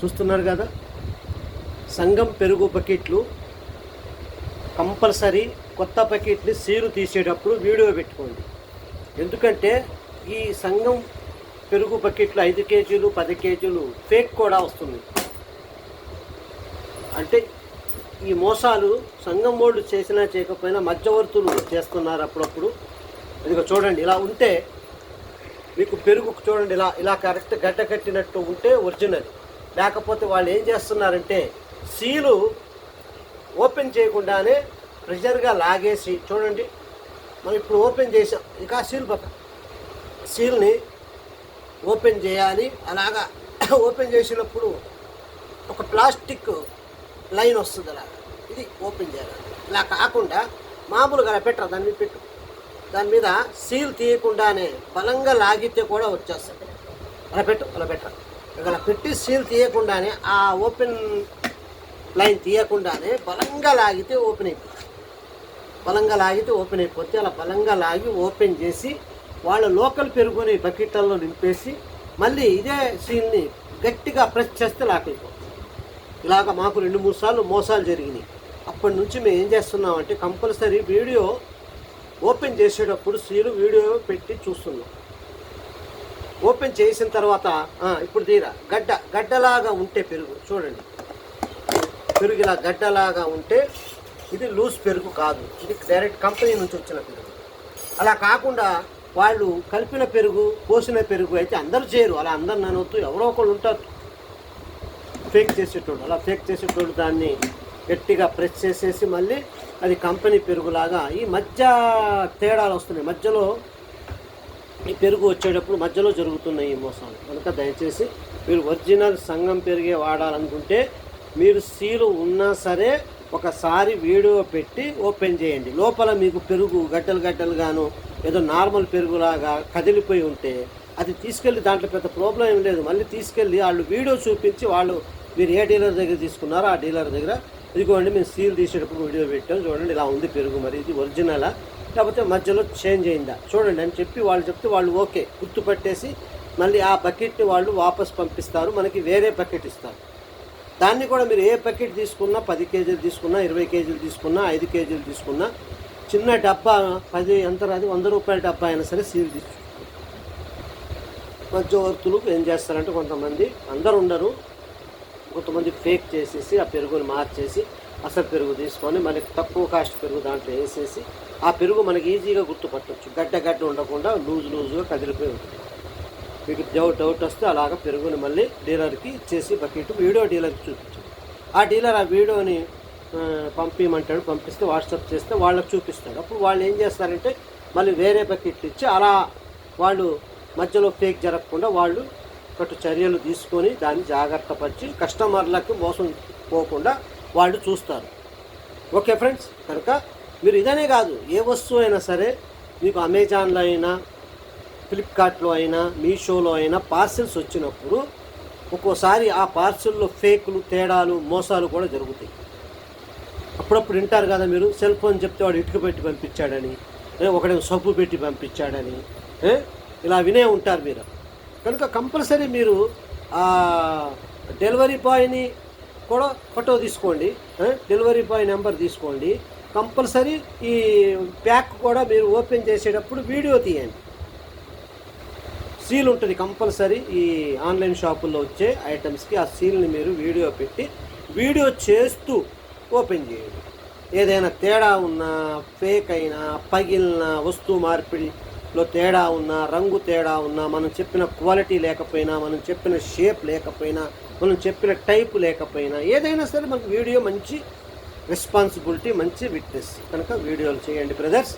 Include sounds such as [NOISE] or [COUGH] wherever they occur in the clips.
చూస్తున్నారు కదా? సంఘం పెరుగు బకెట్లు కంపల్సరీ కొత్త బకెట్ని సీరు తీసేటప్పుడు వీడియో పెట్టుకోండి. ఎందుకంటే ఈ సంఘం పెరుగు బకెట్లు ఐదు కేజీలు పది కేజీలు ఫేక్ కూడా వస్తుంది. అంటే ఈ మోసాలు సంఘం వాళ్ళు చేసినా చేయకపోయినా మధ్యవర్తులు చేస్తున్నారు అప్పుడప్పుడు. ఇదిగో చూడండి ఇలా ఉంటే మీకు పెరుగు చూడండి ఇలా ఇలా కరెక్ట్ గడ్డ కట్టినట్టు ఉంటే ఒరిజినల్. లేకపోతే వాళ్ళు ఏం చేస్తున్నారంటే సీలు ఓపెన్ చేయకుండానే ప్రెషర్గా లాగేసి చూడండి మనం ఇప్పుడు ఓపెన్ చేసాం ఇంకా సీల్ పక్క సీల్ని ఓపెన్ చేయాలి. అలాగా [COUGHS] ఓపెన్ చేసినప్పుడు ఒక ప్లాస్టిక్ లైన్ వస్తుంది అలా. ఇది ఓపెన్ చేయాలి. ఇలా కాకుండా మామూలుగా అలా పెట్టరు? దాని మీద పెట్టు. దాని మీద సీల్ తీయకుండానే బలంగా లాగితే కూడా వచ్చేస్తుంది. అలా పెట్టు అలా పెట్టరు? అలా పెట్టి సీల్ తీయకుండానే ఆ ఓపెన్ లైన్ తీయకుండానే బలంగా లాగితే ఓపెన్ అయిపోతుంది. బలంగా లాగితే ఓపెన్ అయిపోతే అలా బలంగా లాగి ఓపెన్ చేసి వాళ్ళ లోకల్ పెరుగుని బకెట్లలో నింపేసి మళ్ళీ ఇదే సీల్ని గట్టిగా ప్రెస్ చేస్తే లాక్ అయిపోతుంది ఇలాగ మాకు రెండు మూడు సార్లు మోసాలు జరిగినాయి. అప్పటి నుంచి మేము ఏం చేస్తున్నామంటే కంపల్సరీ వీడియో ఓపెన్ చేసేటప్పుడు సీలు వీడియో పెట్టి చూస్తున్నాం. ఓపెన్ చేసిన తర్వాత ఇప్పుడు తీరా గడ్డ గడ్డలాగా ఉంటే పెరుగు చూడండి. పెరుగు ఇలా గడ్డలాగా ఉంటే ఇది లూజ్ పెరుగు కాదు. ఇది డైరెక్ట్ కంపెనీ నుంచి వచ్చిన పెరుగు. అలా కాకుండా వాళ్ళు కలిపిన పెరుగు పోసిన పెరుగు అయితే అందరూ చేయరు. అలా అందరు ననవద్దు. ఎవరో ఒకళ్ళు ఉంటారు. ఫేక్ చేసేటోడు అలా ఫేక్ చేసేటోడు దాన్ని గట్టిగా ప్రెస్ చేసేసి మళ్ళీ అది కంపెనీ పెరుగులాగా ఈ మధ్య తేడాలు వస్తున్నాయి. మధ్యలో ఈ పెరుగు వచ్చేటప్పుడు మధ్యలో జరుగుతున్నాయి ఈ మోసాలు. కనుక దయచేసి మీరు ఒరిజినల్ సంఘం పెరిగే వాడాలనుకుంటే మీరు సీలు ఉన్నా సరే ఒకసారి వీడియో పెట్టి ఓపెన్ చేయండి. లోపల మీకు పెరుగు గడ్డలు గడ్డలుగాను ఏదో నార్మల్ పెరుగులాగా కదిలిపోయి ఉంటే అది తీసుకెళ్ళి దాంట్లో పెద్ద ప్రాబ్లం ఏం లేదు. మళ్ళీ తీసుకెళ్ళి వాళ్ళు వీడియో చూపించి వాళ్ళు మీరు ఏ డీలర్ దగ్గర తీసుకున్నారో ఆ డీలర్ దగ్గర ఇదిగోండి మేము సీల్ తీసేటప్పుడు వీడియో పెట్టాం. చూడండి ఇలా ఉంది పెరుగు మరి ఇది ఒరిజినలా. లేకపోతే మధ్యలో చేంజ్ అయిందా? చూడండి అని చెప్పి వాళ్ళు చెప్తే వాళ్ళు ఓకే. గుర్తుపట్టేసి మళ్ళీ ఆ బకెట్ని వాళ్ళు వాపస్ పంపిస్తారు. మనకి వేరే బకెట్ ఇస్తారు. దాన్ని కూడా మీరు ఏ బకెట్ తీసుకున్నా పది కేజీలు తీసుకున్నా ఇరవై కేజీలు తీసుకున్నా ఐదు కేజీలు తీసుకున్నా చిన్న డబ్బా పది ఎంత రాదు వంద రూపాయల డబ్బా అయినా సరే సీల్ తీసుకుంటారు మధ్యవర్తులు ఏం చేస్తారంటే కొంతమంది అందరు ఉండరు. కొంతమంది ఫేక్ చేసేసి ఆ పెరుగుని మార్చేసి అసలు పెరుగు తీసుకొని మనకి తక్కువ కాస్ట్ పెరుగు దాంట్లో వేసేసి ఆ పెరుగు మనకి ఈజీగా గుర్తుపట్టవచ్చు గడ్డ గడ్డ ఉండకుండా లూజ్ లూజ్గా కదిలిపోయి ఉంటుంది. మీకు డౌట్ డౌట్ వస్తే అలాగ పెరుగుని మళ్ళీ డీలర్కి ఇచ్చేసి బకెట్ వీడియో డీలర్కి చూపించండి. ఆ డీలర్ ఆ వీడియోని పంపించమంటాడు పంపిస్తే వాట్సాప్ చేస్తే వాళ్ళకి చూపిస్తాడు. అప్పుడు వాళ్ళు ఏం చేస్తారంటే మళ్ళీ వేరే బకెట్లు ఇచ్చి అలా వాళ్ళు మధ్యలో ఫేక్ జరగకుండా వాళ్ళు కట్టు చర్యలు తీసుకొని దాన్ని జాగ్రత్త పరిచి కస్టమర్లకు మోసం పోకుండా వాళ్ళు చూస్తారు. ఓకే ఫ్రెండ్స్ కనుక మీరు ఇదనే కాదు ఏ వస్తువు అయినా సరే మీకు అమెజాన్లో అయినా ఫ్లిప్కార్ట్లో అయినా మీషోలో అయినా పార్సిల్స్ వచ్చినప్పుడు ఒక్కోసారి ఆ పార్సిల్లో ఫేకులు తేడాలు మోసాలు కూడా జరుగుతాయి. అప్పుడప్పుడు వింటారు కదా మీరు సెల్ ఫోన్ చెప్తే వాడు ఇటుక పెట్టి పంపించాడని ఒకడేమో సబ్బు పెట్టి పంపించాడని ఇలా వినే ఉంటారు మీరు. కనుక కంపల్సరీ మీరు డెలివరీ బాయ్ని కూడా ఫోటో తీసుకోండి డెలివరీ బాయ్ నెంబర్ తీసుకోండి. కంపల్సరీ ఈ ప్యాక్ కూడా మీరు ఓపెన్ చేసేటప్పుడు వీడియో తీయండి. సీల్ ఉంటుంది కంపల్సరీ ఈ ఆన్లైన్ షాపుల్లో వచ్చే ఐటమ్స్కి ఆ సీల్ని మీరు వీడియో పెట్టి వీడియో చేస్తూ ఓపెన్ చేయండి. ఏదైనా తేడా ఉన్నా ఫేక్ అయినా పగిలిన వస్తువు మార్పిడి లో తేడా ఉన్నా రంగు తేడా ఉన్నా మనం చెప్పిన క్వాలిటీ లేకపోయినా మనం చెప్పిన షేప్ లేకపోయినా మనం చెప్పిన టైప్ లేకపోయినా ఏదైనా సరే మనకు వీడియో మంచి రెస్పాన్సిబిలిటీ మంచి విట్నెస్ కనుక వీడియోలు చేయండి బ్రదర్స్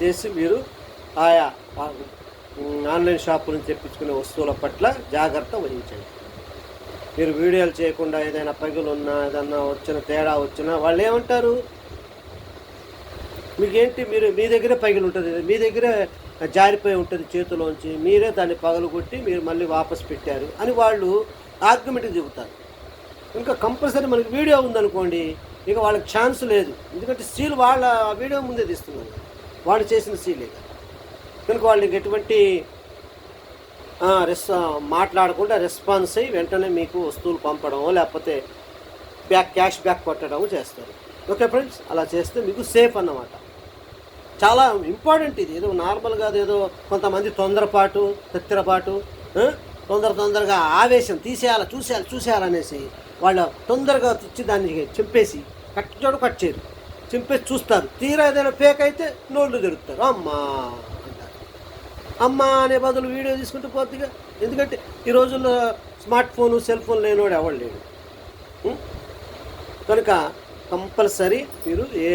చేసి మీరు ఆయా ఆన్లైన్ షాపు నుంచి తెప్పించుకునే వస్తువుల పట్ల జాగ్రత్త వహించండి. మీరు వీడియోలు చేయకుండా ఏదైనా పగులు ఉన్నా ఏదన్నా వచ్చిన తేడా వచ్చినా వాళ్ళు ఏమంటారు? మీకేంటి? మీరు మీ దగ్గరే పగిలి ఉంటుంది. మీ దగ్గరే జారిపోయి ఉంటుంది చేతిలోంచి. మీరే దాన్ని పగలు కొట్టి మీరు మళ్ళీ వాపస్ పెట్టారు అని వాళ్ళు ఆర్గ్యుమెంట్కి చెబుతారు. ఇంకా కంపల్సరీ మనకి వీడియో ఉందనుకోండి ఇక వాళ్ళకి ఛాన్స్ లేదు. ఎందుకంటే సీల్ వాళ్ళ వీడియో ముందే తీస్తున్నారు. వాళ్ళు చేసిన సీలే కనుక వాళ్ళకి ఎటువంటి రెస్ మాట్లాడకుండా రెస్పాన్స్ అయ్యి వెంటనే మీకు వస్తువులు పంపడమో లేకపోతే బ్యాక్ క్యాష్ బ్యాక్ కొట్టడము చేస్తారు. ఓకే ఫ్రెండ్స్ అలా చేస్తే మీకు సేఫ్ అన్నమాట. చాలా ఇంపార్టెంట్ ఇది. ఏదో నార్మల్గా ఏదో కొంతమంది తొందరపాటు తత్తిరపాటు తొందర తొందరగా ఆవేశం తీసేయాలి చూసేయాలి చూసేయాలనేసి వాళ్ళు తొందరగా తెచ్చి దాన్ని చింపేసి కట్ చోట కట్ చేయరు. చింపేసి చూస్తారు. తీరా ఏదైనా ఫేక్ అయితే నోళ్ళు తెరుస్తారు. అమ్మా అంటారు. అనే బదులు వీడియో తీసుకుంటే పోతుందిగా ఎందుకంటే ఈ రోజుల్లో స్మార్ట్ ఫోను సెల్ ఫోన్ లేనివాడు ఎవడు లేడు. కనుక కంపల్సరీ మీరు ఏ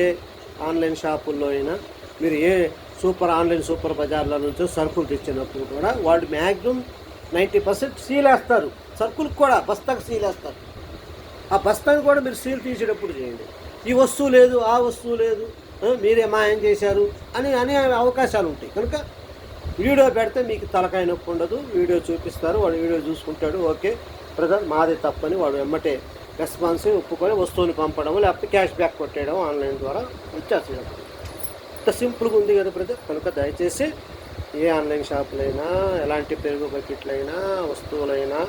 ఆన్లైన్ షాపుల్లో అయినా మీరు ఏ సూపర్ ఆన్లైన్ సూపర్ బజార్ల నుంచో సరుకులు తెచ్చినప్పుడు కూడా వాళ్ళు మ్యాక్సిమం నైంటీ పర్సెంట్ సీల్ వేస్తారు. సరుకులకు కూడా బస్తాకు సీల్ వేస్తారు. ఆ బస్తాను కూడా మీరు సీల్ తీసేటప్పుడు చేయండి. ఈ వస్తువు లేదు ఆ వస్తువు లేదు మీరే మాయం చేశారు అని అనే అవకాశాలు ఉంటాయి. కనుక వీడియో పెడితే మీకు తలకాయ నొప్పి ఉండదు. వీడియో చూపిస్తారు. వాడు వీడియో చూసుకుంటాడు. ఓకే. బ్రదర్ మాదే తప్పని వాడు వెమ్మటే రెస్పాన్స్ ఒప్పుకొని వస్తువుని పంపడం లేకపోతే క్యాష్ బ్యాక్ కొట్టేయడం ఆన్లైన్ ద్వారా వచ్చేస్తుంది అంత సింపుల్గా ఉంది కదా బ్రదర్. కనుక దయచేసి ఏ ఆన్లైన్ షాపులైనా ఎలాంటి పెరుగు బకెట్లైనా వస్తువులైనా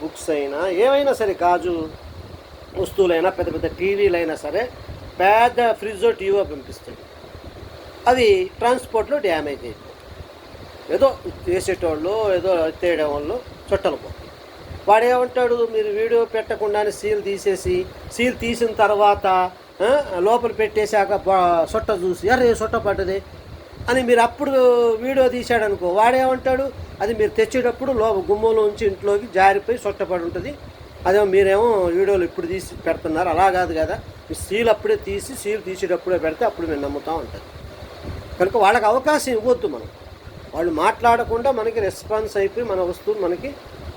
బుక్స్ అయినా ఏమైనా సరే గాజు వస్తువులైనా పెద్ద పెద్ద టీవీలైనా సరే పెద్ద ఫ్రిడ్జ్ టీవీ పంపిస్తుంది అది ట్రాన్స్పోర్ట్లో డ్యామేజ్ అయిపోతుంది. ఏదో చేసేటోళ్ళు ఏదో తేయడం వాళ్ళు చుట్టలు పోతుంది వాడు ఏమంటాడు మీరు వీడియో పెట్టకుండానే సీల్ తీసేసి సీల్ తీసిన తర్వాత లోపల పెట్టేశాక సొట్ట చూసి అరే సొట్ట పడ్డది. అని మీరు అప్పుడు వీడియో తీశాడనుకో వాడేమంటాడు? అది మీరు తెచ్చేటప్పుడు లోపల గుమ్మంలో ఉంచి ఇంట్లోకి జారిపోయి సొట్టపడి ఉంటుంది. అదేమో మీరేమో వీడియోలు ఇప్పుడు తీసి పెడుతున్నారు. అలా కాదు కదా. మీ సీల్ అప్పుడే తీసి సీల్ తీసేటప్పుడే పెడితే అప్పుడు మేము నమ్ముతూ ఉంటుంది కనుక వాళ్ళకి అవకాశం ఇవ్వద్దు మనం. వాళ్ళు మాట్లాడకుండా మనకి రెస్పాన్స్ అయిపోయి మన వస్తువులు మనకి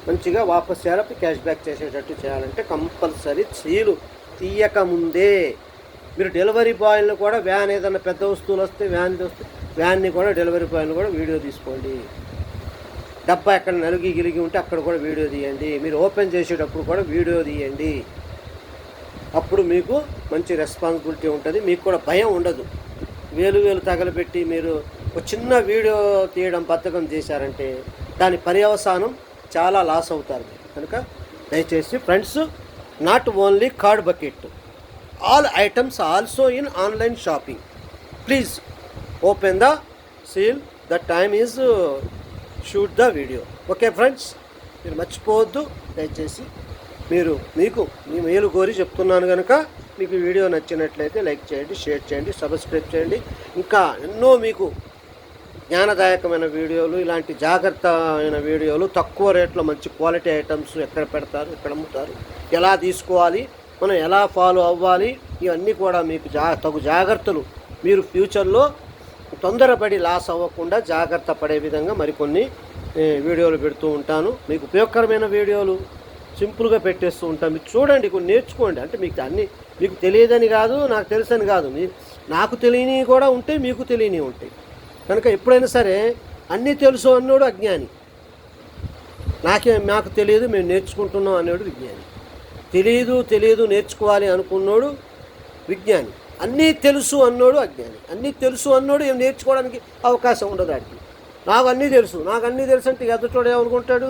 మంచిగా వాపస్ చేయాలి క్యాష్ బ్యాక్ చేసేటట్టు చేయాలంటే కంపల్సరీ సీలు తీయక ముందే మీరు డెలివరీ బాయ్ని కూడా వ్యాన్ ఏదైనా పెద్ద వస్తువులు వస్తే వ్యాన్ వస్తే వ్యాన్ని కూడా డెలివరీ బాయ్ని కూడా వీడియో తీసుకోండి. డబ్బా ఎక్కడ నలిగి గిలిగి ఉంటే అక్కడ కూడా వీడియో తీయండి. మీరు ఓపెన్ చేసేటప్పుడు కూడా వీడియో తీయండి. అప్పుడు మీకు మంచి రెస్పాన్సిబిలిటీ ఉంటుంది. మీకు కూడా భయం ఉండదు. వేలు వేలు తగలబెట్టి మీరు ఒక చిన్న వీడియో తీయడం బద్ధకం చేశారంటే దాని పర్యవసానం చాలా లాస్ అవుతారు. కనుక దయచేసి friends not only card bucket. All items also in online shopping please open the seal the time is shoot the video okay friends మీరు మర్చిపోవద్దు. దయచేసి మీరు మీకు మీ మేలు కోరి చెప్తున్నాను కనుక మీకు వీడియో నచ్చినట్లయితే లైక్ చేయండి షేర్ చేయండి సబ్స్క్రైబ్ చేయండి. ఇంకా ఎన్నో మీకు జ్ఞానదాయకమైన వీడియోలు ఇలాంటి జాగ్రత్త అయిన వీడియోలు తక్కువ రేట్లో మంచి క్వాలిటీ ఐటమ్స్ ఎక్కడ పెడతారు ఎక్కడ అమ్ముతారు ఎలా తీసుకోవాలి మనం ఎలా ఫాలో అవ్వాలి? ఇవన్నీ కూడా మీకు జా తగు జాగ్రత్తలు. మీరు ఫ్యూచర్లో తొందరపడి లాస్ అవ్వకుండా జాగ్రత్త పడే విధంగా మరికొన్ని వీడియోలు పెడుతూ ఉంటాను. మీకు ఉపయోగకరమైన వీడియోలు సింపుల్గా పెట్టేస్తూ ఉంటాను. మీరు చూడండి కొన్ని నేర్చుకోండి. అంటే మీకు అన్ని మీకు తెలియదని కాదు నాకు తెలుసని కాదు. మీ నాకు తెలియనివి కూడా ఉంటాయి మీకు తెలియనివి ఉంటాయి. కనుక ఎప్పుడైనా సరే అన్నీ తెలుసు అన్నోడు అజ్ఞాని. నాకే నాకు తెలియదు మేము నేర్చుకుంటున్నాం అనేవాడు విజ్ఞాని. తెలియదు తెలియదు నేర్చుకోవాలి అనుకున్నోడు విజ్ఞాని. అన్నీ తెలుసు అన్నోడు అజ్ఞాని. అన్నీ తెలుసు అన్నోడు ఏం నేర్చుకోవడానికి అవకాశం ఉండదు ఆడికి. నాకు అన్నీ తెలుసు. నాకు అన్నీ తెలుసు అంటే ఎదుటోడు ఏమనుకుంటాడు?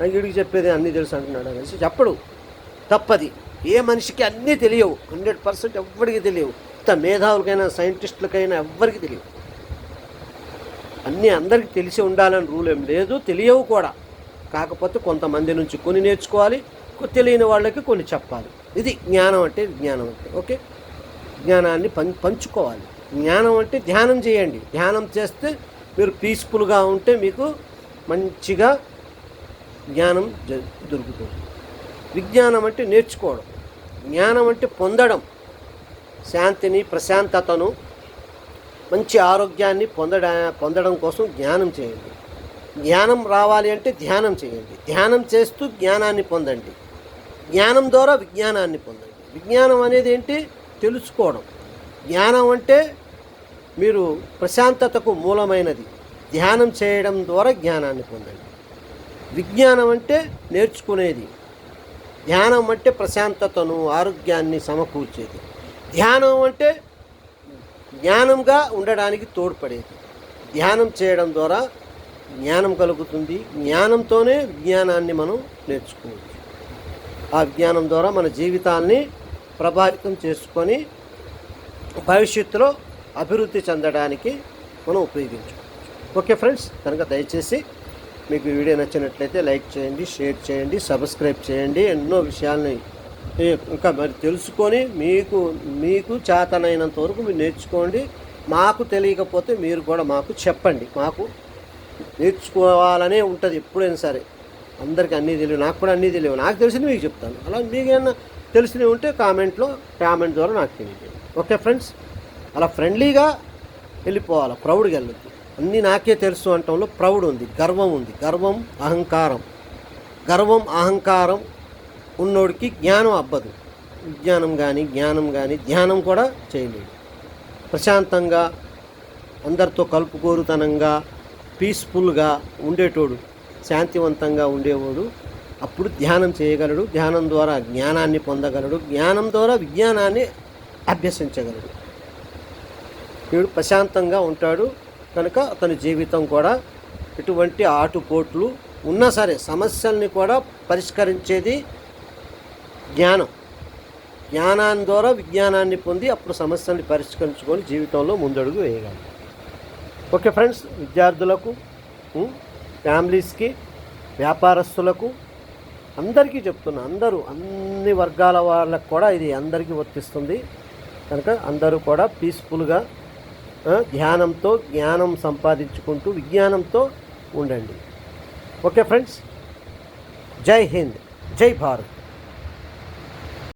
నాకు ఇడికి చెప్పేది అన్నీ తెలుసు అంటున్నాడు అనేసి చెప్పడు. తప్పది. ఏ మనిషికి అన్నీ తెలియవు. హండ్రెడ్ పర్సెంట్ ఎవ్వరికి తెలియవు. ఇంత మేధావులకైనా సైంటిస్టులకైనా ఎవ్వరికి తెలియవు. అన్నీ అందరికీ తెలిసి ఉండాలని రూల్ ఏం లేదు. తెలియవు కూడా. కాకపోతే కొంతమంది నుంచి కొని నేర్చుకోవాలి. తెలియని వాళ్ళకి కొన్ని చెప్పాలి. ఇది జ్ఞానం అంటే జ్ఞానం అంటే ఓకే? జ్ఞానాన్ని పం పంచుకోవాలి. జ్ఞానం అంటే ధ్యానం చేయండి. ధ్యానం చేస్తే మీరు పీస్ఫుల్గా ఉంటే మీకు మంచిగా జ్ఞానం జ- దొరుకుతుంది. విజ్ఞానం అంటే నేర్చుకోవడం. జ్ఞానం అంటే పొందడం. శాంతిని ప్రశాంతతను మంచి ఆరోగ్యాన్ని పొందడా పొందడం కోసం జ్ఞానం చేయండి. జ్ఞానం రావాలి అంటే ధ్యానం చేయండి. ధ్యానం చేస్తూ జ్ఞానాన్ని పొందండి. జ్ఞానం ద్వారా విజ్ఞానాన్ని పొందండి. విజ్ఞానం అనేది ఏంటి? తెలుసుకోవడం. జ్ఞానం అంటే మీరు ప్రశాంతతకు మూలమైనది. ధ్యానం చేయడం ద్వారా జ్ఞానాన్ని పొందండి. విజ్ఞానం అంటే నేర్చుకునేది. ధ్యానం అంటే ప్రశాంతతను ఆరోగ్యాన్ని సమకూర్చేది. ధ్యానం అంటే జ్ఞానంగా ఉండడానికి తోడ్పడేది. ధ్యానం చేయడం ద్వారా జ్ఞానం కలుగుతుంది. జ్ఞానంతోనే విజ్ఞానాన్ని మనం నేర్చుకోవచ్చు. ఆ విజ్ఞానం ద్వారా మన జీవితాన్ని ప్రభావితం చేసుకొని భవిష్యత్తులో అభివృద్ధి చెందడానికి మనం ఉపయోగించుకోవచ్చు. ఓకే ఫ్రెండ్స్ కనుక దయచేసి మీకు వీడియో నచ్చినట్లయితే లైక్ చేయండి షేర్ చేయండి సబ్స్క్రైబ్ చేయండి. ఎన్నో విషయాల్ని ఇంకా మరి తెలుసుకొని మీకు మీకు చేతనైనంత వరకు మీరు నేర్చుకోండి. మాకు తెలియకపోతే మీరు కూడా మాకు చెప్పండి. మాకు నేర్చుకోవాలనే ఉంటుంది ఎప్పుడైనా సరే. అందరికీ అన్నీ తెలియవు నాకు కూడా అన్నీ తెలియవు. నాకు తెలిసింది మీకు చెప్తాను. అలా మీకు తెలిసినవి ఉంటే కామెంట్లో కామెంట్ ద్వారా నాకు తెలియదు ఓకే ఫ్రెండ్స్? అలా ఫ్రెండ్లీగా వెళ్ళిపోవాలి ప్రౌడ్గా వెళ్ళొద్దు. అన్నీ నాకే తెలుసు అంటంలో ప్రౌడ్ ఉంది గర్వం ఉంది. గర్వం అహంకారం. గర్వం అహంకారం ఉన్నోడికి జ్ఞానం అబ్బదు. విజ్ఞానం కానీ జ్ఞానం కానీ ధ్యానం కూడా చేయలేడు. ప్రశాంతంగా అందరితో కలుపుకోరుతనంగా పీస్ఫుల్గా ఉండేటోడు శాంతివంతంగా ఉండేవాడు. అప్పుడు ధ్యానం చేయగలడు. ధ్యానం ద్వారా జ్ఞానాన్ని పొందగలడు. జ్ఞానం ద్వారా విజ్ఞానాన్ని అభ్యసించగలడు. వీడు ప్రశాంతంగా ఉంటాడు. కనుక అతని జీవితం కూడా ఎటువంటి ఆటుపోట్లు ఉన్నా సరే సమస్యల్ని కూడా పరిష్కరించేది జ్ఞానం. జ్ఞానాన్ని ద్వారా విజ్ఞానాన్ని పొంది అప్పుడు సమస్యల్ని పరిష్కరించుకొని జీవితంలో ముందడుగు వేయగలం ఓకే ఫ్రెండ్స్ విద్యార్థులకు ఫ్యామిలీస్కి వ్యాపారస్తులకు అందరికీ చెప్తున్నా అందరూ అన్ని వర్గాల వాళ్ళకు కూడా ఇది అందరికీ వర్తిస్తుంది. కనుక అందరూ కూడా పీస్ఫుల్గా ధ్యానంతో జ్ఞానం సంపాదించుకుంటూ విజ్ఞానంతో ఉండండి. ఓకే ఫ్రెండ్స్ జై హింద్ జై భారత్.